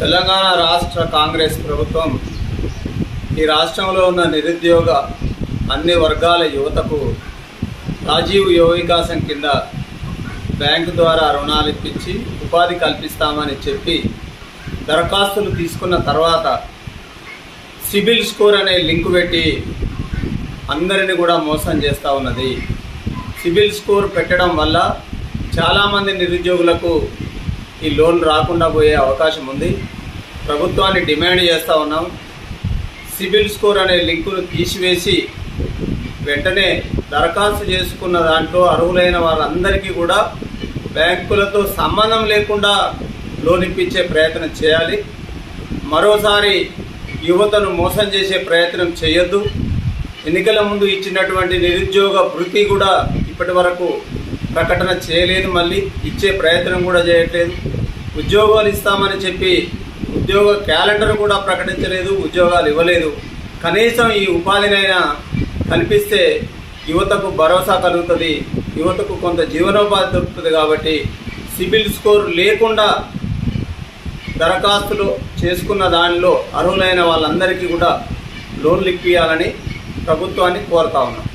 తెలంగాణ రాష్ట్ర కాంగ్రెస్ ప్రభుత్వం ఈ రాష్ట్రంలో ఉన్న నిరుద్యోగ అన్ని వర్గాల యువతకు రాజీవ్ యువ వికాసం కింద బ్యాంకు ద్వారా రుణాలు ఇప్పించి ఉపాధి కల్పిస్తామని చెప్పి దరఖాస్తులు తీసుకున్న తర్వాత సిబిల్ స్కోర్ అనే లింక్ పెట్టి అందరిని కూడా మోసం చేస్తూ ఉన్నది. సిబిల్ స్కోర్ పెట్టడం వల్ల చాలామంది నిరుద్యోగులకు ఈ లోన్ రాకుండా పోయే అవకాశం ఉంది. ప్రభుత్వాన్ని డిమాండ్ చేస్తూ ఉన్నాం. సిబిల్ స్కోర్ అనే లింకును తీసివేసి వెంటనే దరఖాస్తు చేసుకున్న దాంట్లో అర్హులైన వాళ్ళందరికీ కూడా బ్యాంకులతో సంబంధం లేకుండా లోన్ ఇప్పించే ప్రయత్నం చేయాలి. మరోసారి యువతను మోసం చేసే ప్రయత్నం చేయొద్దు. ఎన్నికల ముందు ఇచ్చినటువంటి నిరుద్యోగ వృత్తి కూడా ఇప్పటి వరకు ప్రకటన చేయలేదు మళ్ళీ ఇచ్చే ప్రయత్నం కూడా చేయట్లేదు. ఉద్యోగాలు ఇస్తామని చెప్పి ఉద్యోగ క్యాలెండర్ కూడా ప్రకటించలేదు ఉద్యోగాలు ఇవ్వలేదు. కనీసం ఈ ఉపాధినైనా కల్పిస్తే యువతకు భరోసా కలుగుతుంది. యువతకు కొంత జీవనోపాధి దొరుకుతుంది కాబట్టి సిబిల్ స్కోర్ లేకుండా దరఖాస్తులు చేసుకున్న దానిలో అర్హులైన వాళ్ళందరికీ కూడా లోన్లు ఇప్పించాలని ప్రభుత్వాన్ని కోరుతా ఉన్నాం.